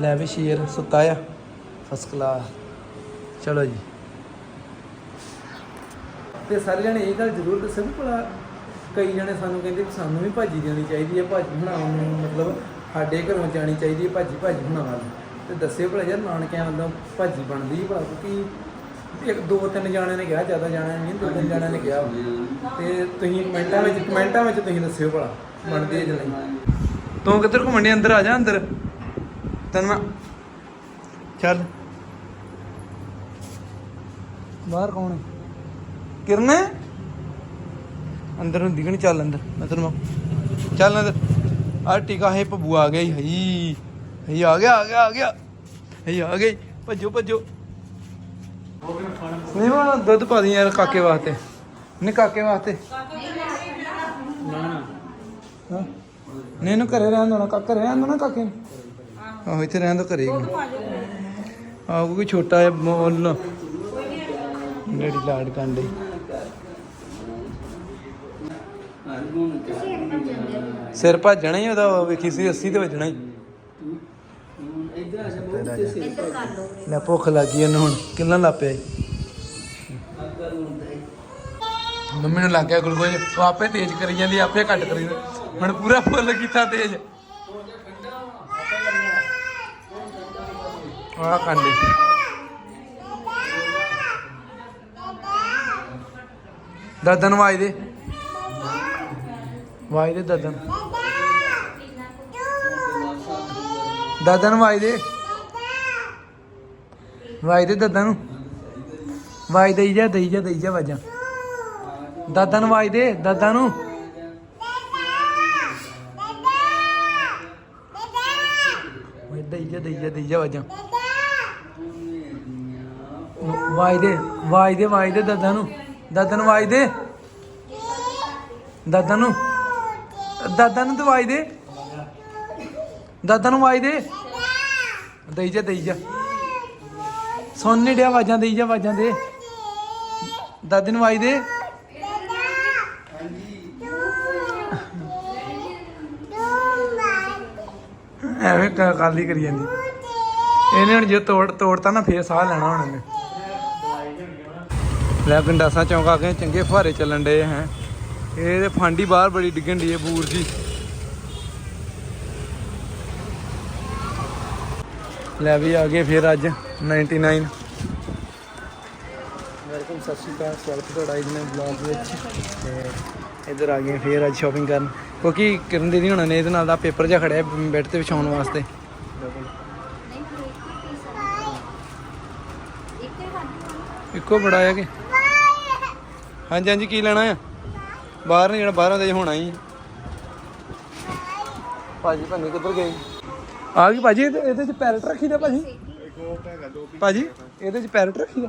ਲੈ ਵੀ ਸ਼ੇਰ ਸੁੱਤਾ ਆ। ਫਸਟ ਕਲਾਸ ਚਲੋ ਜੀ। ਤੇ ਸਾਰੇ ਜਣੇ ਇਹ ਗੱਲ ਜ਼ਰੂਰ ਦੱਸੋ ਵੀ ਭਲਾ ਕਈ ਜਣੇ ਸਾਨੂੰ ਕਹਿੰਦੇ ਵੀ ਸਾਨੂੰ ਵੀ ਭਾਜੀ ਦੇਣੀ ਚਾਹੀਦੀ ਹੈ ਭਾਜੀ ਬਣਾਉਣ ਨੂੰ ਮਤਲਬ ਸਾਡੇ ਘਰੋਂ ਜਾਣੀ ਚਾਹੀਦੀ ਹੈ ਭਾਜੀ ਭਾਜੀ ਬਣਾਉਣ ਤੇ ਦੱਸਿਓ ਭਲਾ ਯਾਰ ਨਾਨਕਿਆਂ ਵੱਲੋਂ ਭਾਜੀ ਬਣਦੀ ਹੈ ਭਲਾ ਕਿਉਂਕਿ ਇੱਕ ਦੋ ਤਿੰਨ ਜਾਣਿਆਂ ਨੇ ਕਿਹਾ, ਜ਼ਿਆਦਾ ਜਾਣਿਆਂ ਨੇ ਨਹੀਂ, ਦੋ ਤਿੰਨ ਜਾਣਿਆਂ ਨੇ ਕਿਹਾ। ਤੇ ਤੁਸੀਂ ਕਮੈਂਟਾਂ ਵਿੱਚ ਕਮੈਂਟਾਂ ਵਿੱਚ ਤੁਸੀਂ ਦੱਸਿਓ ਭਲਾ ਬਣਦੀ ਹੈ ਜਾਂ ਨਹੀਂ। ਤੂੰ ਕਿੱਧਰ ਘੁੰਮਣ ਡਿਆ ਅੰਦਰ ਆ ਜਾ, ਅੰਦਰ। ਤੈਨੂੰ ਮੈਂ ਚੱਲ। ਬਾਹਰ ਕੌਣ ਹੈ? ਕਿਰਨ? ਹੈ? ਅੰਦਰ ਹੁੰਦੀ ਕਿ ਨਹੀਂ ਚੱਲ ਅੰਦਰ। ਮੈਂ ਤੈਨੂੰ ਮੈਂ- ਚੱਲ ਅੰਦਰ। ਆ ਟਿਕਾ ਹੈ ਪਬੂ ਆ ਗਿਆ ਹਈ। ਹਈ ਆ ਗਿਆ ਆ ਗਿਆ ਆ ਗਿਆ। ਹਈ ਆ ਗਈ ਭੱਜੋ ਭੱਜੋ। ਨਹੀਂ ਮਾ ਦੁੱਧ ਪਾ ਦੀ ਯਾਰ ਕਾਕੇ ਵਾਸਤੇ। ਨਹੀਂ ਕਾਕੇ ਵਾਸਤੇ। ਨਾ ਨਾ ਨਹੀਂ ਇਹਨੂੰ ਘਰੇ ਰਹਿਣ ਦੇਣਾ। ਕਾਕਾ ਰਹਿਣ ਦੇਣਾ ਕਾਕੇ ਨੂੰ। ਆਹੋ, ਇੱਥੇ ਰਹਿਣ ਤੋਂ ਘਰੇ ਹੀ। ਆਹ, ਕੋਈ ਛੋਟਾ ਜਿਹਾ ਮੋਲ ਡੈਡੀ ਲਾਡ ਕੰਡੇ। ਸਿਰ ਭੱਜਣਾ ਹੀ ਉਹਦਾ ਵੇਖੀ ਸੀ 80 ਤੇ ਵੱਜਣਾ ਹੀ। ਲੈ, ਭੁੱਖ ਲੱਗੀ ਇਹਨੂੰ ਹੁਣ। ਕਿੰਨਾ ਲਾ ਪਿਆ ਈ? ਮੰਮੀ ਨੂੰ ਲੱਗ ਗਿਆ ਗਲੂਕੋਜ਼ ਉਹ ਆਪੇ ਤੇਜ਼ ਕਰੀ ਜਾਂਦੀ, ਆਪੇ ਘੱਟ ਕਰੀ ਜਾਂਦੀ। ਹੁਣ ਪੂਰਾ ਫੁੱਲ ਕੀਤਾ ਤੇਜ਼। ਆਹ ਕੰਡੇ ਦਦਨ ਵਾਈ ਦੇ ਵਾਈ ਦੇ ਦਦਨ ਦਦਨ ਵਾਈ ਦੇ ਵਾਈ ਦੇ ਦਦਨ ਨੂੰ ਵਾਈ ਦੇਈ ਜਾ ਦੇਈ ਜਾ ਦੇਈ ਜਾ ਵਾਜਾਂ ਦਾਦਾ ਨੂੰ ਦੇ ਦਾਦਾ ਨੂੰ ਓਏ ਦੇਈ ਜਾ ਦੇਈ ਜਾ ਦੇਈ ਜਾ ਵਾਜਾਂ ਆਵਾਜ਼ ਦੇ ਆਵਾਜ਼ ਦੇ ਆਵਾਜ਼ ਦਾਦਾ ਨੂੰ। ਦਾਦਾ ਨੂੰ ਆਵਾਜ਼ ਦੇ ਦਾਦਾ ਨੂੰ। ਦਾਦਾ ਨੂੰ ਦਵਾਈ ਦੇ ਦਾਦਾ ਨੂੰ ਵਾਜ ਦੇ ਦੇਈ ਜਾ ਦੇਈ ਜਾ। ਸੁਣ ਨਹੀਂ ਡਿਆ ਆਵਾਜ਼ਾਂ, ਦੇਈ ਜਾ ਆਵਾਜ਼ਾਂ ਦੇ। ਦਾਦੀ ਨੂੰ ਆਵਾਜ਼ ਦੇ ਐਵੇਂ ਕ- ਕਾਲੀ ਕਰੀ ਜਾਂਦੀ। ਇਹਨੇ ਹੁਣ ਜੇ ਤੋੜ ਤੋੜਤਾ ਨਾ, ਫੇਰ ਸਾਹ ਲੈਣਾ ਹੁਣ ਇਹਨੇ। ਲੈ ਗੰਡਾਸਾ ਚੌਂਕ ਆ ਗਏ ਚੰਗੇ ਫੁਹਾਰੇ ਚੱਲਣ ਡਏ ਹੈ। ਇਹ ਤੇ ਫਾਂਡੀ ਬਾਹਰ ਬੜੀ ਡਿੱਗਣ ਦੀ ਹੈ ਬੂਰ ਜੀ। ਲੈ ਵੀ ਆ ਗਏ ਫਿਰ ਅੱਜ 99 ਵੈਲਕਮ, ਸਤਿ ਸ਼੍ਰੀ ਅਕਾਲ, ਸਵਾਗਤ ਤੁਹਾਡਾ ਅੱਜ ਦੇ ਬਲੌਗ ਵਿੱਚ। ਤੇ ਇੱਧਰ ਆ ਗਏ ਫਿਰ ਅੱਜ ਸ਼ਾਪਿੰਗ ਕਰਨ। ਕਿਉਂਕਿ ਕਿਰਨ ਦੀਦੀ ਹੁਣਾਂ ਨੇ, ਇਹਦੇ ਨਾਲ ਦਾ ਪੇਪਰ ਜਿਹਾ ਖੜਿਆ ਬੈੱਡ ਤੇ ਵਿਛਾਉਣ ਵਾਸਤੇ। ਇੱਕੋ ਬੜਾ ਆ ਕਿ? ਹਾਂਜੀ ਹਾਂਜੀ ਕੀ ਲੈਣਾ ਆ? ਬਾਹਰ ਨਹੀਂ ਜਿਹੜਾ ਬਾਹਰੋਂ ਦੇ ਹੋਣਾ ਹੀ ਭਾਜੀ ਭੰਨੀ ਕਿੱਧਰ ਗਏ? ਆ ਗਈ ਭਾਜੀ ਇਹਦੇ ਇਹਦੇ ਚ ਪੈਰਟ ਰੱਖੀਦਾ ਭਾਜੀ। ਭਾਜੀ ਇਹਦੇ ਚ ਪੈਰਟ ਰੱਖੀਦਾ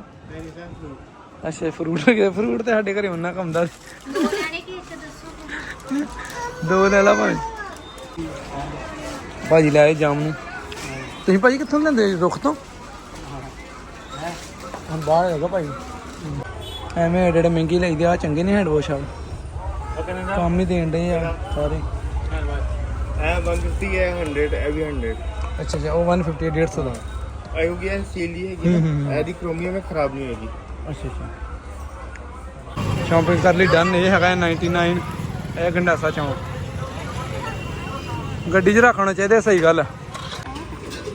ਅੱਛਾ ਫਰੂਟ ਰੱਖਿਆ ਫਰੂਟ ਤੇ ਸਾਡੇ ਘਰੇ ਉਹਨਾਂ ਕੰਮਦਾ ਸੀ ਦੋ। ਲੈਣੇ ਕਿ ਇੱਕ ਦੱਸੋ ਦੋ ਲੈ ਲਾ ਭਾਜੀ। ਭਾਜੀ ਲੈ ਜਾਮਨ। ਤੁਸੀਂ ਭਾਜੀ ਕਿੱਥੋਂ ਲੈਂਦੇ ਰੁੱਖ ਤੋਂ? ਹੁਣ ਬਾਹਰ ਹੈਗਾ ਭਾਈ ਐਵੇਂ ਏਡੇ ਏਡੇ ਮਹਿੰਗੀ ਲਈਦੇ ਆ ਚੰਗੇ ਨੇ ਹੈਂਡ ਵਾਸ਼ ਆ ਕੰਮ ਹੀ ਦੇਣ ਦੇ ਆ ਸਾਰੇ। ਇਹ 150 ਹੈ 100 ਇਹ ਵੀ 100 ਅੱਛਾ ਅੱਛਾ ਉਹ 150 150 ਦਾ। ਹੋ ਗਿਆ ਸੀਲ ਹੈਗੀ ਇਹਦੀ ਕ੍ਰੋਮੀਅਮ ਹੈ ਖਰਾਬ ਨਹੀਂ ਹੋਏਗੀ ਅੱਛਾ ਅੱਛਾ। ਸ਼ਾਪਿੰਗ ਕਰ ਲਈ ਡਨ ਇਹ ਹੈਗਾ 99 ਇਹ ਗੰਡਾਸਾ ਚੌਂਕ। ਗੱਡੀ 'ਚ ਰੱਖਣਾ ਚਾਹੀਦਾ ਸਹੀ ਗੱਲ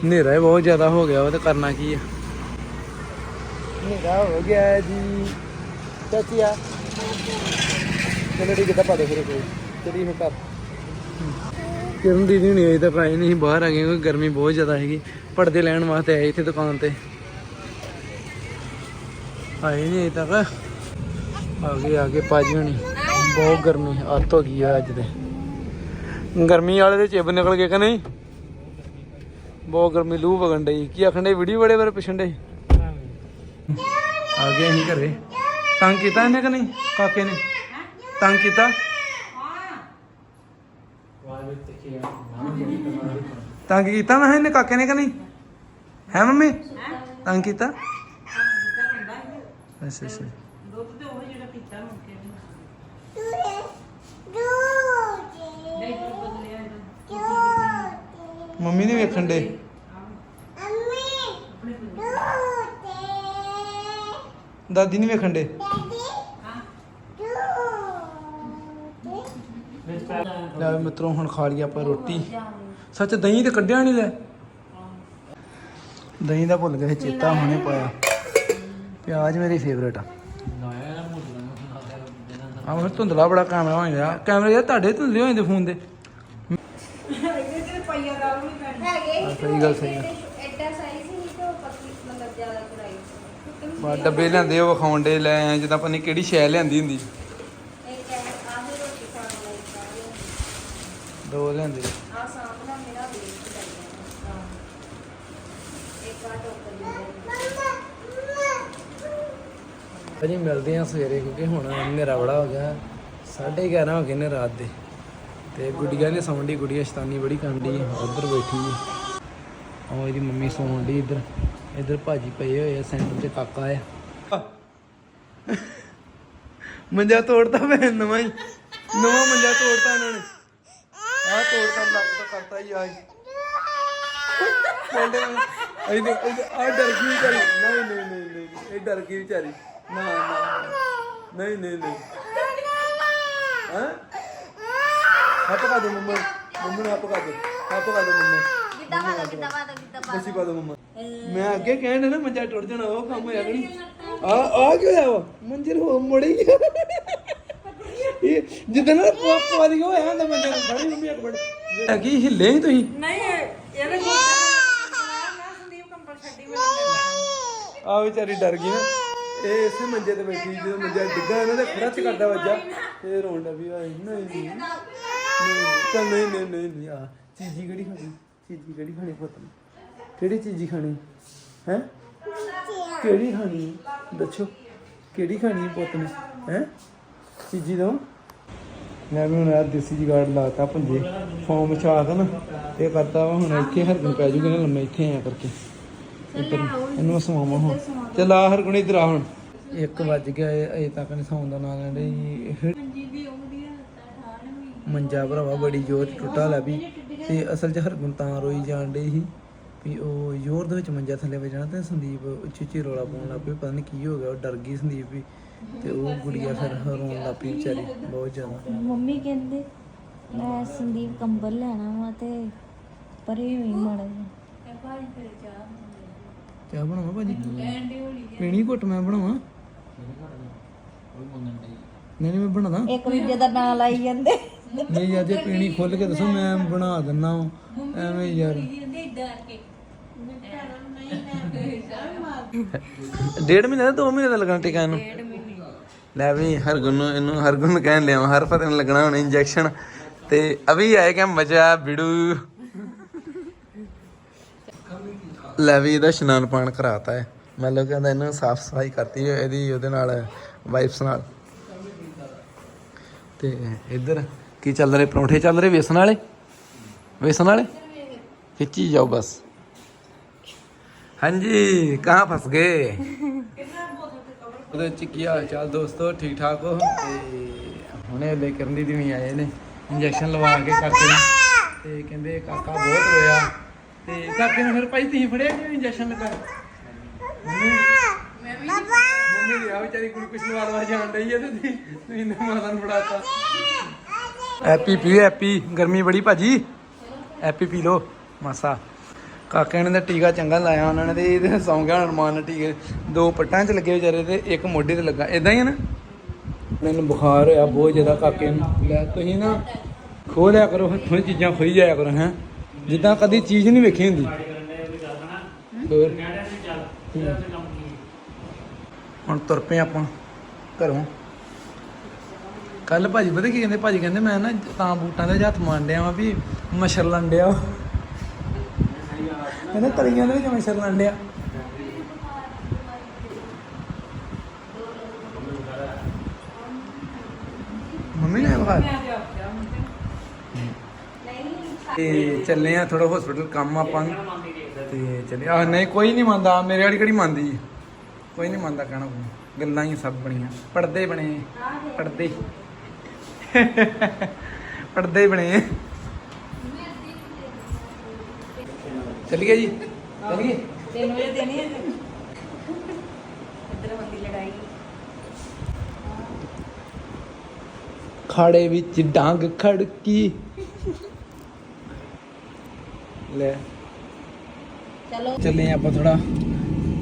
ਹਨੇਰਾ ਹੀ ਬਹੁਤ ਜ਼ਿਆਦਾ ਹੋ ਗਿਆ ਉਹ ਤੇ ਕਰਨਾ ਕੀ ਹੈ ਹਨੇਰਾ ਹੋ ਗਿਆ ਜੀ। ਚਾਚੀਆ ਚਲੋ ਠੀਕ ਹੈ ਪਾ ਦੇ ਫਿਰ ਕੋਈ ਚਲੀ ਫਿਰ ਘਰ ਕਿਰਨ ਦੀਦੀ ਨਹੀਂ ਆਈ ਤਾਂ ਭਾਈ ਨਹੀਂ, ਬਾਹਰ ਆ ਗਏ ਕਿਉਂਕਿ ਗਰਮੀ ਬਹੁਤ ਜ਼ਿਆਦਾ ਹੈਗੀ। ਪਰਦੇ ਲੈਣ ਵਾਸਤੇ ਆਏ ਇੱਥੇ ਦੁਕਾਨ ਤੇ। ਆਏ ਨਹੀਂ ਤੱਕ। ਆ ਗਏ ਆ ਗਏ ਭਾਜੀ ਹੁਣੀ। ਬਹੁਤ ਗਰਮੀ, ਅੱਤ ਹੋ ਗਈ ਆ ਅੱਜ ਤੇ। ਗਰਮੀ ਵਾਲੇ ਦੇ ਚਿਬ ਨਿਕਲ ਗਏ ਕਿ ਨਹੀਂ? ਬਹੁਤ ਗਰਮੀ, ਲੂ ਵਗਣ ਡਈ। ਕੀ ਆਖਣ ਡੇ ਵੀਡੀਓ ਬੜੇ ਬਾਰੇ ਪਿਛਣ ਡੇ ਆ ਗਏ ਅਸੀਂ ਘਰੇ। ਤੰਗ ਕੀਤਾ ਇਹਨੇ ਕਿ ਨਹੀਂ, ਕਾਕੇ ਨੇ? ਤੰਗ ਕੀਤਾ? ਤੰਗ ਕੀਤਾ ਮੈਂ ਕਿਹਾ ਇਹਨੇ, ਕਾਕੇ ਨੇ ਕਿ ਨਹੀਂ? ਹੈ ਮੰਮੀ? ਤੰਗ ਕੀਤਾ? ਅੱਛਾ ਅੱਛਾ। ਮੰਮੀ ਨੇ ਵੇਖਣ ਦੇ। ਦਾਦੀ ਨਹੀਂ ਵੇਖਣ ਦੇ। ਲੈ ਮਿੱਤਰੋ ਹੁਣ ਖਾ ਲਈ ਆਪਾਂ ਰੋਟੀ। ਸੱਚ ਦਹੀਂ ਤੇ ਕੱਢਿਆ ਨਹੀਂ ਲੈ। ਦਹੀਂ ਦਾ ਭੁੱਲ ਗਿਆ ਸੀ, ਚੇਤਾ ਹੁਣੇ ਪਾਇਆ। ਪਿਆਜ਼ ਮੇਰੀ ਫੇਵਰੇਟ ਆ। ਆ ਮੈਂ ਧੁੰਦਲਾ ਬੜਾ ਕੈਮਰਾ ਹੋ ਜਾਂਦਾ ਕੈਮਰਾ ਯਾਰ ਤੁਹਾਡੇ ਧੁੰਦਲੇ ਹੋ ਜਾਂਦੇ ਫੋਨ ਦੇ। ਸਹੀ ਗੱਲ ਸਹੀ ਗੱਲ ਐਡਾ ਸਾਈਜ਼ ਹੀ ਤਾਂ ਪਤਲੀ ਮਤਲਬ ਜ਼ਿਆਦਾ ਚੜਾਈ ਬਾ ਡੱਬੇ ਲਿਆਂਦੇ, ਉਹ ਵਿਖਾਉਣ ਦੇ ਲੈ ਆਏ, ਜਿੱਦਾਂ ਪਤਾ ਨਹੀਂ ਕਿਹੜੀ ਸ਼ੈ ਲਿਆਂਦੀ ਹੁੰਦੀ। ਦੋ ਲਿਆਂਦੇ। ਆ ਸਾਹਮਣਾ ਮੇਰਾ ਵੇਖ ਚਾਹੀਦਾ ਇੱਕ ਆ ਟੋਕਰੀ ਭਾਜੀ, ਮਿਲਦੇ ਆ ਸਵੇਰੇ, ਕਿਉਂਕਿ ਹੁਣ ਹਨੇਰਾ ਬੜਾ ਹੋ ਗਿਆ। 11:30 ਹੋ ਗਏ ਨੇ ਰਾਤ ਦੇ। ਤੇ ਗੁੱਡੀਆਂ ਨੇ ਸੌਂਡੀ ਗੁੱਡੀਆਂ ਸ਼ਤਾਨੀ ਬੜੀ ਕੰਡੀ ਉੱਧਰ ਬੈਠੀ। ਹੈ ਉਹ ਇਹਦੀ ਮੰਮੀ ਸੌਣ ਦੀ ਇੱਧਰ। ਇੱਧਰ ਭਾਜੀ ਪਏ ਹੋਏ ਆ, ਸੈਂਟਰ 'ਚ ਕਾਕਾ ਆ। ਮੰਜਾ ਤੋੜਤਾ ਮੈਂ ਨਵਾਂ ਹੀ। ਨਵਾਂ ਮੰਜਾ ਤੋੜਤਾ ਇਹਨਾਂ ਨੇ। ਆਹ ਤੋੜਤਾ ਲੱਕ ਤੋਂ ਕਰਤਾ ਹੀ ਆਜ ਮੁੰਡੇ ਇਹਦੇ ਆ ਡਰ ਗਈ ਵਿਚਾਰੀ। ਨਹੀਂ ਨਹੀਂ ਨਹੀਂ ਨਹੀਂ ਇਹ ਡਰ ਗਈ ਵਿਚਾਰੀ। ਨਾ ਨਾ ਨਹੀਂ ਨਹੀਂ ਨਹੀਂ। ਹਾਂ? ਹੱਥ ਪਾ ਦੋ ਮੰਮਾ ਮੰਮਾ ਨੂੰ ਹੱਥ ਪਾ ਦੋ। ਹੱਥ ਪਾ ਦੋ ਮੰਮਾ ਗਿੱਧਾ ਪਾ ਦੋ ਗਿੱਧਾ ਪਾ ਦੋ ਗਿੱਧਾ ਪਾ ਦੱਸੀ ਪਾ ਦੋ ਮੰਮਾ। ਮੈਂ ਅੱਗੇ ਕਹਿਣ ਡਿਆ ਨਾ ਮੰਜਾ ਟੁੱਟ ਜਾਣਾ ਉਹ ਕੰਮ ਹੋਇਆ ਕਿ ਨਹੀਂ ਆ ਆ ਕੀ ਹੋਇਆ ਵਾ? ਮੰਜਰ ਹੋ ਮੁੜੀ। ਇਹ ਜਿੱਦਾਂ ਨਾ ਪੁਆ ਦੀ ਹੋਇਆ ਹੁੰਦਾ ਮੰਜਾ ਨੂੰ ਖੜੀ ਮੰਮੀ ਇੱਕ ਮਿੰਟ ਕੀ ਹਿੱਲੇ ਹੀ ਤੁਸੀਂ? ਨਹੀਂ ਇਹਦੇ ਕੋਲ ਮੈਂ ਸੰਦੀਪ ਕੰਬਲ ਛੱਡੀ ਮੈਂ ਆ ਵਿਚਾਰੀ ਡਰ ਗਈ ਨਾ। ਇਹ ਇਸੇ ਮੰਜੇ ਤੇ ਬੈਠੀ ਜਦੋਂ ਮੰਜਾ ਡਿੱਗਾ ਇਹਨਾਂ ਦੇ ਖੜਚ ਕਰਦਾ ਵੱਜਾ। ਤੇ ਰੋਣ ਲੱਗ ਆਈ ਨਹੀਂ ਨਹੀਂ ਨਹੀਂ ਚੱਲ ਨਹੀਂ ਨਹੀਂ ਨਹੀਂ ਨਹੀਂ ਆ ਚੀਜ਼ੀ ਕਿਹੜੀ ਖਾਣੀ ਚੀਜ਼ੀ ਕਿਹੜੀ ਖਾਣੀ ਪੁੱਤ ਨੇ? ਕਿਹੜੀ ਚੀਜ਼ੀ ਖਾਣੀ? ਹੈ? ਕਿਹੜੀ ਖਾਣੀ? ਦੱਸੋ। ਕਿਹੜੀ ਖਾਣੀ ਪੁੱਤ ਨੇ? ਹੈ? ਚੀਜ਼ੀ ਦੋ ਮੈਂ ਵੀ ਹੁਣ ਆ ਦੇਸੀ ਜਗਾੜ ਲਾਤਾ ਪੁੰਜੇ ਫੋਮ ਛਾ ਕੇ ਨਾ ਤੇ ਕਰਤਾ ਵਾ ਹੁਣ ਇੱਥੇ ਹਰਗਨ ਪੈ ਜੂਗੇ ਨਾ ਲੰਮੇ ਇੱਥੇ ਆਇਆ ਕਰਕੇ। ਇੱਧਰ ਇਹਨੂੰ ਸਵਾਵਾਂ ਹੁਣ। ਚੱਲ ਆ ਹਰਗੁਣ ਇੱਧਰ ਆ ਹੁਣ। 1 ਵੱਜ ਗਿਆ ਇਹ ਅਜੇ ਤੱਕ ਨਹੀਂ ਸੌਣ ਦਾ ਨਾਂ ਲੈਂਦੇ ਜੀ। ਮੰਜਾ ਭਰਾਵਾ ਬੜੀ ਜ਼ੋਰ 'ਚ ਟੁੱਟਾ ਲੈ ਵੀ। ਤੇ ਅਸਲ 'ਚ ਹਰਗੁਣ ਤਾਂ ਰੋਈ ਜਾਣ ਡਈ ਸੀ ਵੀ ਉਹ ਜ਼ੋਰ ਦੇ ਵਿੱਚ ਮੰਜਾ ਥੱਲੇ ਵੱਜਣਾ ਤੇ ਸੰਦੀਪ ਉੱਚੀ ਉੱਚੀ ਰੋਲਾ ਪਾਉਣ ਲੱਗ ਪਈ ਪਤਾ ਨਹੀਂ ਕੀ ਹੋ ਗਿਆ ਉਹ ਡਰ ਗਈ ਸੰਦੀਪ ਵੀ ਤੇ ਉਹ ਗੁੜੀਆ ਫਿਰ ਰੋਣ ਲੱਗ ਪਈ ਵਿਚਾਰੀ ਬਹੁਤ ਜ਼ਿਆਦਾ। ਮੰਮੀ ਕਹਿੰਦੇ ਮੈਂ ਸੰਦੀਪ ਕੰਬਲ ਲੈਣਾ ਵਾ ਤੇ ਪਰੇ ਹੋਈ ਮੜ ਚਾਹ ਬਣਾਵਾਂ ਭਾਜੀ? ਪੀਣੀ ਘੁੱਟ ਮੈਂ ਬਣਾਵਾਂ? ਨਹੀਂ ਨਹੀਂ ਮੈਂ ਬਣਾਦਾ। ਇੱਕ ਦੂਜੇ ਦਾ ਨਾਂ ਲਾਈ ਜਾਂਦੇ। ਨਹੀਂ ਯਾਰ ਜੇ ਪੀਣੀ ਖੁੱਲ ਕੇ ਦੱਸੋ ਮੈਂ ਬਣਾ ਦਿੰਨਾ ਵਾਂ। ਐਵੇਂ ਯਾਰ। ਡੇਢ ਮਹੀਨੇ ਦਾ 2 ਮਹੀਨੇ ਦਾ ਲੱਗਣਾ ਟਿਕਾ ਇਹਨੂੰ? ਲੈ ਵੀ ਹਰਗੁਣ ਨੂੰ ਇਹਨੂੰ ਹਰਗੁਣ ਨੂੰ ਕਹਿਣ ਲਿਆ ਹਰ ਫਤਿਹ ਨੂੰ ਲੱਗਣਾ ਹੁਣ ਇੰਜੈਕਸ਼ਨ। ਤੇ ਅਭੀ ਆਏਗਾ ਮਜ਼ਾ ਬਿੜੂ। ਲੈ ਵੀ ਇਹਦਾ ਇਸ਼ਨਾਨ ਪਾਣ ਕਰਾਤਾ ਹੈ। ਮਤਲਬ ਕਹਿੰਦਾ ਇਹਨੂੰ ਸਾਫ਼ ਸਫ਼ਾਈ ਕਰਤੀ ਹੈ ਇਹਦੀ ਉਹਦੇ ਨਾਲ ਵਾਈਫਸ ਨਾਲ। ਤੇ ਇੱਧਰ ਕੀ ਚੱਲ ਰਹੇ? ਪਰੌਂਠੇ ਚੱਲ ਰਹੇ ਵੇਸਣ ਵਾਲੇ? ਵੇਸਣ ਵਾਲੇ? ਖਿੱਚੀ ਜਾਓ ਬਸ। ਹਾਂਜੀ, ਕਹਾਂ ਫਸ ਗਏ? ਉਹਦੇ ਚ ਕੀ ਹਾਲ ਚਾਲ ਦੋਸਤੋ? ਠੀਕ ਠਾਕ ਹੋ? ਤੇ ਹੁਣੇ ਲੈ ਕਰਨ ਦੀ ਵੀ ਆਏ ਨੇ। ਇੰਜੈਕਸ਼ਨ ਲਵਾ ਕੇ ਕਾਕੇ ਨੂੰ। ਤੇ ਕਹਿੰਦੇ ਕਾਕਾ ਬਹੁਤ ਰੋਇਆ। ਤੇ ਕਾਕੇ ਨੂੰ ਫਿਰ ਭਾਈ ਤੁਸੀਂ ਫੜਿਆ ਕਿਉਂ ਇੰਜੈਕਸ਼ਨ ਲਗਾ ਮੰਮੀ ਦੀ ਆ ਵਿਚਾਰੀ ਕੁੜੀ ਕੁਛ ਲਵਾ ਲਵਾ ਜਾਣ ਰਹੀ ਹੈ ਤੇ ਤੁਸੀਂ ਮਾਤਾ ਨੂੰ ਫੜਾਤਾ। ਐਪੀ ਪੀ ਐਪੀ। ਗਰਮੀ ਬੜੀ ਭਾਜੀ। ਐਪੀ ਪੀ ਲੋ ਮਾਸਾ। ਕਾਕੇ ਨੇ ਤਾਂ ਟੀਕਾ ਚੰਗਾ ਲਾਇਆ ਉਹਨਾਂ ਨੇ ਤੇ ਇਹਦੇ ਸੌਂ ਗਿਆ ਅਰਮਾਨ ਨਾਲ ਟੀਕੇ। ਦੋ ਪੱਟਾਂ 'ਚ ਲੱਗੇ ਵਿਚਾਰੇ ਤੇ ਇੱਕ ਮੋਢੇ ਤੇ ਲੱਗਾ। ਇਦਾਂ ਹੀ ਹੈ ਨਾ? ਮੈਨੂੰ ਬੁਖਾਰ ਹੋਇਆ ਬਹੁਤ ਜ਼ਿਆਦਾ ਕਾਕੇ ਨੂੰ। ਲੈ ਤੁਸੀਂ ਨਾ ਖੋ ਲਿਆ ਕਰੋ ਹੱਥੋਂ ਚੀਜ਼ਾਂ ਖੋਈ ਜਾਇਆ ਕਰੋ ਹੈ। ਜਿੱਦਾਂ ਕਦੀ ਚੀਜ਼ ਨਹੀਂ ਵੇਖੀ ਹੁੰਦੀ। ਹੁਣ ਤੁਰ ਪਏ ਆਪਾਂ ਘਰੋਂ। ਕੱਲ ਭਾਜੀ, ਪਤਾ ਕੀ ਕਹਿੰਦੇ? ਭਾਜੀ ਕਹਿੰਦੇ, ਮੈਂ ਨਾ ਤਾਂ ਬੂਟਾਂ ਦੇ ਹੱਥ ਮਾਰਨ ਡਿਆ ਵਾਂ ਵੀ ਮੱਛਰ ਲੰਡਿਆ ਕਹਿੰਦੇ ਤਲੀਆਂ ਦੇ ਵਿੱਚ ਮੱਛਰ ਲੰਡਿਆ ਮੰਮੀ ਨੇ ਬਾਹਰ ਤੇ ਚੱਲੇ ਆ ਥੋੜਾ ਹਸਪੀਟਲ ਕੰਮ ਆਪਾਂ ਨੂੰ। ਤੇ ਚੱਲੇ ਆ। ਨਹੀਂ, ਕੋਈ ਨਹੀਂ ਮੰਨਦਾ। ਮੇਰੇ ਵਾਲੀ ਕਿਹੜੀ ਮੰਨਦੀ ਕੋਈ ਨਹੀਂ ਮੰਨਦਾ ਕਹਿਣਾ ਕੋਈ। ਗੱਲਾਂ ਹੀ ਸਭ ਬਣੀਆਂ। ਪਰਦੇ ਬਣੇ। ਪਰਦੇ ਪਰਦੇ ਬਣੇ ਚੱਲ ਗਿਆ ਜੀ? ਚੱਲ ਗਏ ਤੈਨੂੰ ਇਹ ਦੇਣੀ ਹੈ ਇੱਧਰ ਬੰਦੀ ਲਗਾ ਲੜਾਈ ਖਾੜੇ ਵਿੱਚ ਡਾਂਗ ਖੜਕੀ। ਲੈ। ਚਲੋ। ਚੱਲੇ ਆਪਾਂ ਥੋੜਾ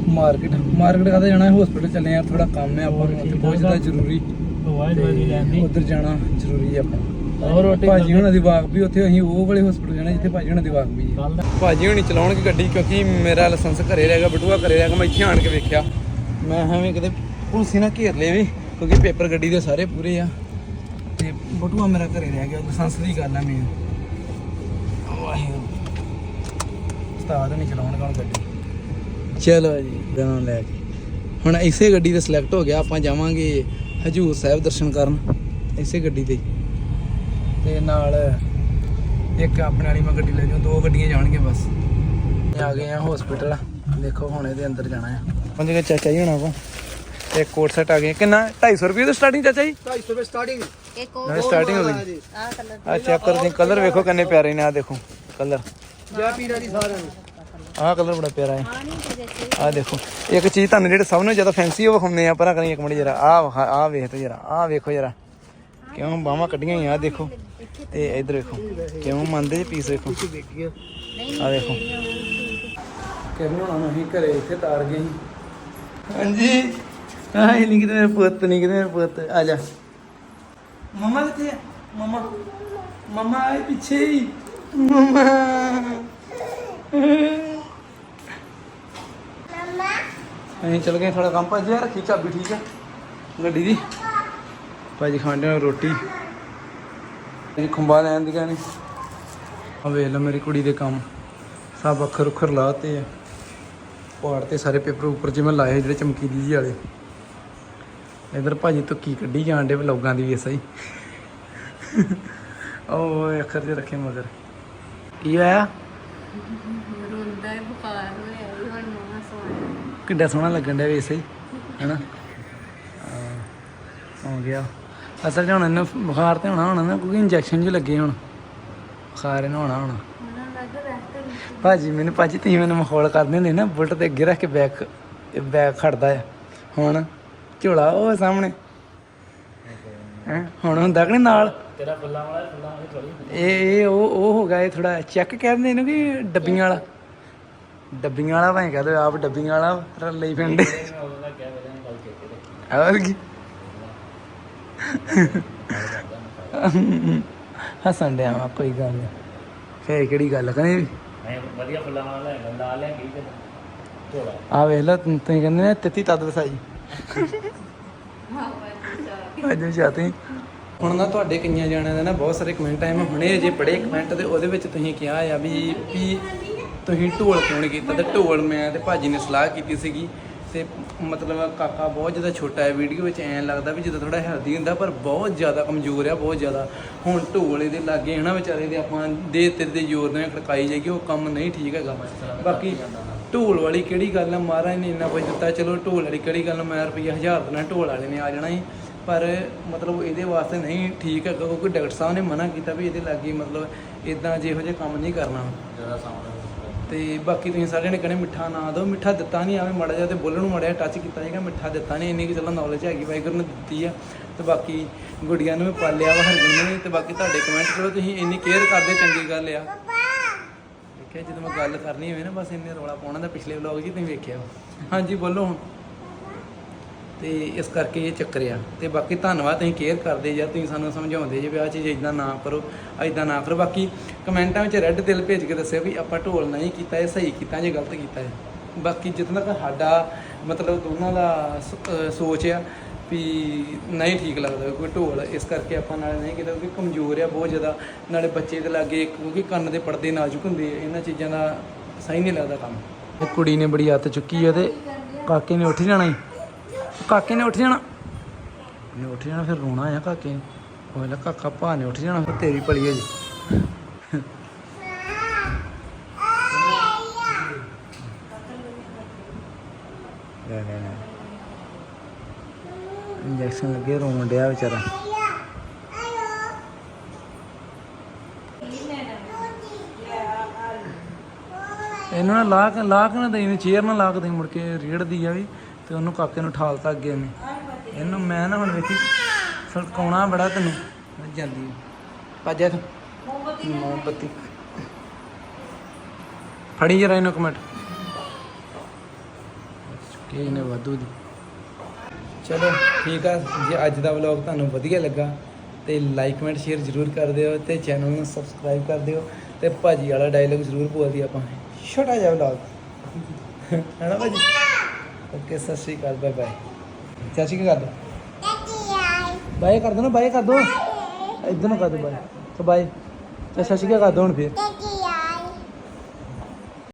ਮਾਰਕੀਟ। ਮਾਰਕੀਟ ਕਾਹਦੇ ਜਾਣਾ? ਹਸਪੀਟਲ ਚੱਲੇ ਆ ਥੋੜਾ ਕੰਮ ਹੈ ਆਪਾਂ ਨੂੰ ਉੱਥੇ ਬਹੁਤ ਜ਼ਿਆਦਾ ਜ਼ਰੂਰੀ। ਵਾਲੀ ਉਧਰ ਜਾਣਾ ਜ਼ਰੂਰੀ ਹੈ ਆਪਾਂ। ਹੋਰ ਰੋਟੀ ਭਾਜੀ ਹੁਣਾਂ ਦੀ ਵਾਕ ਵੀ ਉੱਥੇ ਅਸੀਂ ਉਹ ਵਾਲੇ ਹਸਪੀਟਲ ਜਾਣਾ ਜਿੱਥੇ ਭਾਜੀ ਹੁਣਾਂ ਦੀ ਵਾਕ ਵੀ ਹੈ ਕੱਲ ਦਾ? ਭਾਜੀ ਹੁਣੀ ਚਲਾਉਣਗੇ ਗੱਡੀ ਕਿਉਂਕਿ ਮੇਰਾ ਲਾਇਸੈਂਸ ਘਰੇ ਰਹਿ ਗਿਆ ਬਟੂਆ ਘਰੇ ਰਹਿ ਗਿਆ ਮੈਂ ਇੱਥੇ ਆਣ ਕੇ ਵੇਖਿਆ। ਮੈਂ ਐਵੇਂ ਕਿਤੇ ਪੁਲਿਸ ਨਾ ਘੇਰ ਲਏ ਵੀ ਕਿਉਂਕਿ ਪੇਪਰ ਗੱਡੀ ਦੇ ਸਾਰੇ ਪੂਰੇ ਆ। ਤੇ ਬਟੂਆ ਮੇਰਾ ਘਰੇ ਰਹਿ ਗਿਆ ਲਾਇਸੈਂਸ ਦੀ ਗੱਲ ਆ ਮੇਨ। ਵਾਹਿਗੁਰੂ। ਉਸਤਾਦ ਨਹੀਂ ਚਲਾਉਣਗਾ ਹੁਣ ਗੱਡੀ। ਚਲੋ ਜੀ ਗਾਂ ਲੈ ਕੇ। ਹੁਣ ਇਸੇ ਗੱਡੀ ਤੇ ਸਿਲੈਕਟ ਹੋ ਗਿਆ ਆਪਾਂ ਜਾਵਾਂਗੇ ਹਜੂਰ ਸਾਹਿਬ ਦਰਸ਼ਨ ਕਰਨ ਇਸੇ ਗੱਡੀ ਤੇ। ਤੇ ਨਾਲ ਇੱਕ ਆਪਣੇ ਵਾਲੀ ਮੈਂ ਗੱਡੀ ਲੈ ਜਾਉ ਦੋ ਗੱਡੀਆਂ ਜਾਣਗੀਆਂ ਬਸ। ਆ ਗਏ ਆ ਹਸਪੀਟਲ ਦੇਖੋ ਹੁਣ ਇਹਦੇ ਅੰਦਰ ਜਾਣਾ ਆ। ਪਹੁੰਚ ਗਏ ਚਾਚਾ ਜੀ ਹੁਣਾਂ ਕੋ ਤੇ ਕੋਟ ਸੈਟ ਆ ਗਏ ਕਿੰਨਾ? 250 ਰੁਪਏ ਤੋਂ ਸਟਾਰਟਿੰਗ ਚਾਚਾ ਜੀ? ਇੱਕ ਉਹ ਨਾਲੇ ਸਟਾਰਟਿੰਗ ਹੋ ਗਈ। ਆਹ ਕਲਰ ਆ ਚੈੱਕ ਕਰਦੇ ਕਲਰ ਵੇਖੋ ਕਿੰਨੇ ਪਿਆਰੇ ਨੇ ਆ ਦੇਖੋ। ਕਲਰ ਆਹ ਕਲਰ ਬੜਾ ਪਿਆਰਾ ਹੈ। ਆ ਨਹੀਂ ਤੇ ਦੇਖੇ ਆ ਦੇਖੋ ਇੱਕ ਚੀਜ਼ ਤੁਹਾਨੂੰ ਜਿਹੜੇ ਸਭ ਤੋਂ ਜ਼ਿਆਦਾ ਫੈਂਸੀ ਉਹ ਵਿਖਾਉਂਦੇ ਆ ਪਰਾਂ ਕਰੀ ਇੱਕ ਮਿੰਟ ਜਰਾ ਆ ਆ ਵੇਖ ਤੇ ਜਰਾ ਆ ਵੇਖੋ ਜਰਾ। ਕਿਉਂ ਬਾਹਾਂ ਕੱਢੀਆਂ ਹੀ ਆ ਦੇਖੋ। ਤੇ ਇਧਰ ਵੇਖੋ ਕਿਉਂ ਮੰਨਦੇ ਜੀ ਪੀਸ ਵੇਖੋ। ਆ ਦੇਖੋ। ਕਿਰਨ ਹੋਣਾ ਨੂੰ ਅਸੀਂ ਘਰੇ ਇੱਥੇ ਤਾਰ ਗਏ ਹਾਂਜੀ। ਆਹ ਨਹੀਂ ਕਿਤੇ ਮੇਰੇ ਪੁੱਤ ਨਹੀਂ ਕਿਤੇ ਮੇਰੇ ਪੁੱਤ। ਆ ਜਾ। ਮਮਾ ਕਿੱਥੇ ਆ? ਮਮਾ ਮਮਾ ਆਏ ਪਿੱਛੇ ਹੀ। ਮਮਾ। ਅਸੀਂ ਚਲ ਗਏ ਥੋੜਾ ਕੰਮ ਭਾਜੀ ਰੱਖੀ ਚਾਬੀ ਠੀਕ ਆ। ਗੱਡੀ ਦੀ। ਭਾਜੀ ਖਾਂਦੇ ਨਾਲ ਰੋਟੀ। ਇਹ ਖੁੰਬਾ ਲੈਣ ਦੀਆਂ ਨੇ ਆ ਵੇਖ ਲਓ ਮੇਰੀ ਕੁੜੀ ਦੇ ਕੰਮ। ਸਭ ਅੱਖਰ ਉੱਖਰ ਲਾਤੇ ਆ। ਪਹਾੜ ਤੇ ਸਾਰੇ ਪੇਪਰ ਉੱਪਰ ਜਿਵੇਂ ਲਾਏ ਜਿਹੜੇ ਚਮਕੀਲੀ ਜਿਹੇ ਵਾਲੇ। ਇਧਰ ਭਾਜੀ ਤੋਂ ਕੀ ਕੱਢੀ ਜਾਣ ਦੇ ਵਲੋਗਾਂ ਦੀ ਵੀ ਸਹੀ ਉਹ ਅੱਖਰ ਜੇ ਰੱਖੇ ਮਗਰ। ਕੀ ਹੋਇਆ ਰੋਂਦਾ ਹੈ ਬੁਖਾਰ ਹੋਇਆ ਵੀ ਹੁਣ ਨਵਾਂ ਕਿੱਡਾ ਸੋਹਣਾ ਲੱਗਣ ਡਿਆ ਵੈਸੇ ਹੀ ਹੈਨਾ? ਹਾਂ, ਗਿਆ। ਅਸਲ 'ਚ ਹੁਣ ਇਹਨੂੰ ਬੁਖਾਰ ਤੇ ਹੋਣਾ ਹੋਣਾ ਨਾ ਕਿਉਂਕਿ ਇੰਜੈਕਸ਼ਨ ਜਿਹੇ ਲੱਗੇ ਹੁਣ। ਬੁਖਾਰ ਇਹਨੂੰ ਹੋਣਾ ਹੋਣਾ। ਭਾਜੀ ਮੈਨੂੰ ਭਾਜੀ ਤੁਸੀਂ ਮੈਨੂੰ ਮਖੌਲ ਕਰਦੇ ਹੁੰਦੇ ਨਾ ਬੁਲਟ ਤੇ ਅੱਗੇ ਰੱਖ ਕੇ ਬੈਕ ਬੈਕ ਖੜਦਾ ਆ। ਹੁਣ ਝੋਲਾ ਉਹ ਸਾਹਮਣੇ। ਹੁਣ ਹੁੰਦਾ ਕਿ ਨਹੀਂ ਨਾਲ? ਤੇਰਾ ਫੁੱਲਾਂ ਵਾਲਾ ਫੁੱਲਾਂ ਵਾਲੀ ਥੋੜੀ ਇਹ ਇਹ ਉਹ ਉਹ ਹੋ ਗਿਆ ਇਹ ਥੋੜਾ ਚੈੱਕ ਕਹਿੰਦੇ ਇਹਨੂੰ ਕਿ ਡੱਬੀਆਂ ਵਾਲਾ। ਡੱਬੀਆਂ ਵਾਲਾ ਭਾਵੇਂ ਕਹਦੇ ਆਪ ਡੱਬੀਆਂ ਵਾਲਾ ਰ ਲਈ ਫਿਰਦੇ ਮੈਂ ਉਹਦਾ ਕਹਿ ਵੇਲੇ ਗੱਲ ਕੀਤੀ ਤੇ ਹੋਰ ਕੀ? ਹੱਸਣ ਡਿਆ ਵਾਂ, ਕੋਈ ਗੱਲ ਨਹੀਂ ਫੇਰ ਕਿਹੜੀ ਗੱਲ ਕਰੇ ਮੈਂ ਵਧੀਆ ਫੁੱਲਾਂ ਵਾਲਾ ਲਾ ਲਿਆ ਕੀ ਤੇ ਝੋਲਾ ਆ ਵੇਖ ਲਓ ਤੁ- ਤੁਸੀਂ ਕਹਿੰਦੇ ਨੇ ਤੇਤੀ ਤਦ ਵਸਾਈ। ਅੱਜ ਚਾਹਤੇ ਹੁਣ ਨਾ ਤੁਹਾਡੇ ਕਈਆਂ ਜਾਣਿਆਂ ਦੇ ਨਾ ਬਹੁਤ ਸਾਰੇ ਕਮੈਂਟ ਆਏ ਮੈਂ ਹੁਣੇ ਜੇ ਪੜ੍ਹੇ ਕਮੈਂਟ ਤੇ ਉਹਦੇ ਵਿੱਚ ਤੁਸੀਂ ਕਿਹਾ ਆ ਵੀ ਵੀ ਤੁਸੀਂ ਢੋਲ ਕਿਉਂ ਕੀਤਾ ਤੇ ਢੋਲ ਮੈਂ ਤੇ ਭਾਜੀ ਨੇ ਸਲਾਹ ਕੀਤੀ ਸੀਗੀ ਤੇ ਮਤਲਬ ਕਾਕਾ ਬਹੁਤ ਜ਼ਿਆਦਾ ਛੋਟਾ ਹੈ ਵੀਡੀਓ ਵਿੱਚ ਐਂ ਲੱਗਦਾ ਵੀ ਜਿੱਦਾਂ ਥੋੜਾ ਹੈਲਦੀ ਹੁੰਦਾ, ਪਰ ਬਹੁਤ ਜ਼ਿਆਦਾ ਕਮਜ਼ੋਰ ਆ, ਬਹੁਤ ਜ਼ਿਆਦਾ। ਹੁਣ ਢੋਲ ਇਹਦੇ ਲੱਗੇ ਹਨਾ ਵਿਚਾਰੇ ਦੇ ਆਪਾਂ ਦੇ ਤੇਰੇ ਦੇ ਜ਼ੋਰ ਨਾਲ ਖੜਕਾਈ ਜਾਏਗੀ ਉਹ ਕੰਮ ਨਹੀਂ ਠੀਕ ਹੈਗਾ। ਬਾਕੀ ਢੋਲ ਵਾਲੀ ਕਿਹੜੀ ਗੱਲ ਆ, ਮਹਾਰਾਜ ਨੇ ਇੰਨਾ ਕੁਝ ਦਿੱਤਾ, ਚਲੋ ਢੋਲ ਵਾਲੀ ਕਿਹੜੀ ਗੱਲ ਮੈਂ ਰੁਪਈਆ ਹਜ਼ਾਰ ਦੇਣਾ ਢੋਲ ਵਾਲੇ ਨੇ ਆ ਜਾਣਾ ਸੀ ਪਰ ਮਤਲਬ ਇਹਦੇ ਵਾਸਤੇ ਨਹੀਂ ਠੀਕ ਹੈਗਾ, ਕਿਉਂਕਿ ਡਾਕਟਰ ਸਾਹਿਬ ਨੇ ਮਨਾ ਕੀਤਾ ਵੀ ਇਹਦੇ ਲਾਗੇ ਮਤਲਬ ਇਦਾਂ ਜਿਹੋ ਜਿਹੇ ਕੰਮ ਨਹੀਂ ਕਰਨਾ। ਜ਼ਿਆਦਾ ਤੇ ਬਾਕੀ ਤੁਸੀਂ ਸਾਰਿਆਂ ਨੇ ਕਹਿੰਦੇ ਮਿੱਠਾ ਨਾ ਦਿਓ। ਮਿੱਠਾ ਦਿੱਤਾ ਨਹੀਂ ਆਵੇਂ ਮੜਾ ਜਾ ਤੇ ਬੋਲਣ ਨੂੰ ਮੜਿਆ ਟੱਚ ਕੀਤਾ ਸੀਗਾ ਮਿੱਠਾ ਦਿੱਤਾ ਨਹੀਂ ਇੰਨੀ ਕਿ ਚਲੋ ਨੌਲੇਜ ਹੈਗੀ, ਵਾਹਿਗੁਰੂ ਨੇ ਦਿੱਤੀ ਆ। ਤੇ ਬਾਕੀ ਗੁੜੀਆਂ ਨੂੰ ਵੀ ਪਾਲਿਆ ਵਾ, ਹਰਗੁਣ ਨੇ ਤੇ ਬਾਕੀ ਤੁਹਾਡੇ ਕਮੈਂਟ ਕਰੋ, ਤੁਸੀਂ ਇੰਨੀ ਕੇਅਰ ਕਰਦੇ ਚੰਗੀ ਗੱਲ ਆ। ਠੀਕ ਹੈ, ਜਦੋਂ ਮੈਂ ਗੱਲ ਕਰਨੀ ਹੋਵੇ ਨਾ, ਬਸ ਇੰਨੇ ਰੌਲਾ ਪਾਉਣਾ ਦਾ ਪਿਛਲੇ ਵਲੌਗ ਜੀ ਤੁਸੀਂ ਵੇਖਿਆ ਹਾਂਜੀ, ਬੋਲੋ ਹੁਣ। ਤੇ ਇਸ ਕਰਕੇ ਇਹ ਚੱਕਰ ਆ। ਤੇ ਬਾਕੀ ਧੰਨਵਾਦ, ਤੁਸੀਂ ਕੇਅਰ ਕਰਦੇ ਜਾਂ ਤੁਸੀਂ ਸਾਨੂੰ ਸਮਝਾਉਂਦੇ ਜੇ ਵੀ ਆਹ ਚੀਜ਼ ਇਦਾਂ ਨਾ ਕਰੋ ਇਦਾਂ ਨਾ ਕਰੋ। ਬਾਕੀ ਕਮੈਂਟਾਂ ਵਿੱਚ ਰੈੱਡ ਦਿਲ ਭੇਜ ਕੇ ਦੱਸਿਓ ਵੀ ਆਪਾਂ ਢੋਲ ਨਹੀਂ ਕੀਤਾ ਇਹ ਸਹੀ ਕੀਤਾ ਜਾਂ ਗਲਤ ਕੀਤਾ ਹੈ। ਬਾਕੀ ਜਿੱਦਾਂ ਤੱਕ ਸਾਡਾ ਮਤਲਬ ਦੋਨਾਂ ਦਾ ਸੋਚ ਆ ਵੀ ਨਹੀਂ ਠੀਕ ਲੱਗਦਾ ਕੋਈ ਢੋਲ ਇਸ ਕਰਕੇ ਆਪਾਂ ਨਾਲ ਨਹੀਂ ਕੀਤਾ ਕਿਉਂਕਿ ਕਮਜ਼ੋਰ ਆ ਬਹੁਤ ਜ਼ਿਆਦਾ। ਨਾਲੇ ਬੱਚੇ ਦੇ ਲਾਗੇ ਕਿਉਂਕਿ ਕੰਨ ਦੇ ਪਰਦੇ ਨਾਜ਼ੁਕ ਹੁੰਦੇ ਆ, ਇਹਨਾਂ ਚੀਜ਼ਾਂ ਦਾ ਸਹੀ ਨਹੀਂ ਲੱਗਦਾ ਕੰਮ। ਕੁੜੀ ਨੇ ਬੜੀ ਹੱਥ ਚੁੱਕੀ ਆ ਤੇ ਕਾਕੇ ਨੇ ਉੱਠ ਜਾਣਾ ਹੀ ਕਾਕੇ ਨੇ ਉੱਠ ਜਾਣਾ। ਨੇ ਉੱਠ ਜਾਣਾ, ਫਿਰ ਰੋਣਾ ਆ ਕਾਕੇ ਨੇ। ਉਹ ਕਾਕਾ, ਭਾ ਨੇ ਉੱਠ ਜਾਣਾ, ਫਿਰ ਤੇਰੀ ਭਲੀ ਹੈ ਜੀ। ਲੈ ਲੈ ਲੈ। ਇੰਜੈਕਸ਼ਨ ਲੱਗੇ, ਰੋਣ ਡਿਆ ਵਿਚਾਰਾ। ਇਹਨੂੰ ਨਾ ਲਾ ਕੇ, ਲਾ ਨਾ ਦੇਈ, ਚੇਅਰ ਨਾ ਲਾ ਕੇ ਮੁੜ ਕੇ ਰੇੜਦੀ ਆ ਵੀ। ਤੇ ਉਹਨੂੰ ਕਾਕੇ ਨੂੰ ਠਾਲਤਾ ਅੱਗੇ ਨੇ ਇਹਨੂੰ ਮੈਂ ਨਾ ਹੁਣ ਵੇਖੀ ਸਲਕਾਉਣਾ ਬੜਾ ਤੈਨੂੰ। ਜਾਂਦੀ ਭੱਜਿਆ ਤੂੰ ਮੋਮਬੱਤੀ। ਫੜੀ ਜਰਾ ਇਹਨੂੰ ਕਮੈਂਟ ਕੀ ਨੇ ਵਾਧੂ ਦੀ। ਚਲੋ, ਠੀਕ ਆ। ਜੇ ਅੱਜ ਦਾ ਵਲੌਗ ਤੁਹਾਨੂੰ ਵਧੀਆ ਲੱਗਾ ਤੇ ਲਾਈਕ ਕਮੈਂਟ ਸ਼ੇਅਰ ਜ਼ਰੂਰ ਕਰ ਦਿਓ ਤੇ ਚੈਨਲ ਨੂੰ ਸਬਸਕ੍ਰਾਈਬ ਕਰ ਦਿਓ ਤੇ ਭਾਜੀ ਵਾਲਾ ਡਾਇਲੋਗ ਜ਼ਰੂਰ ਬੋਲਦੀ ਆਪਾਂ। ਛੋਟਾ ਜਿਹਾ ਵਲੌਗ ਹੈਨਾ ਭਾਜੀ? ਓਕੇ ਸਤਿ ਸ਼੍ਰੀ ਅਕਾਲ ਬਾਏ ਬਾਏ ਚਾਚੀ ਕੀ ਕਰ ਦੋ ਬਾਏ ਕਰ ਦੋ ਨਾ ਬਾਏ ਕਰ ਦੋ। ਇਧਰ ਨੂੰ ਕਰ ਦੋ ਬਾਏ ਤਾਂ ਬਾਏ ਸਤਿ ਸ਼੍ਰੀ ਅਕਾਲ ਕਰ ਦੋ ਹੁਣ ਫਿਰ।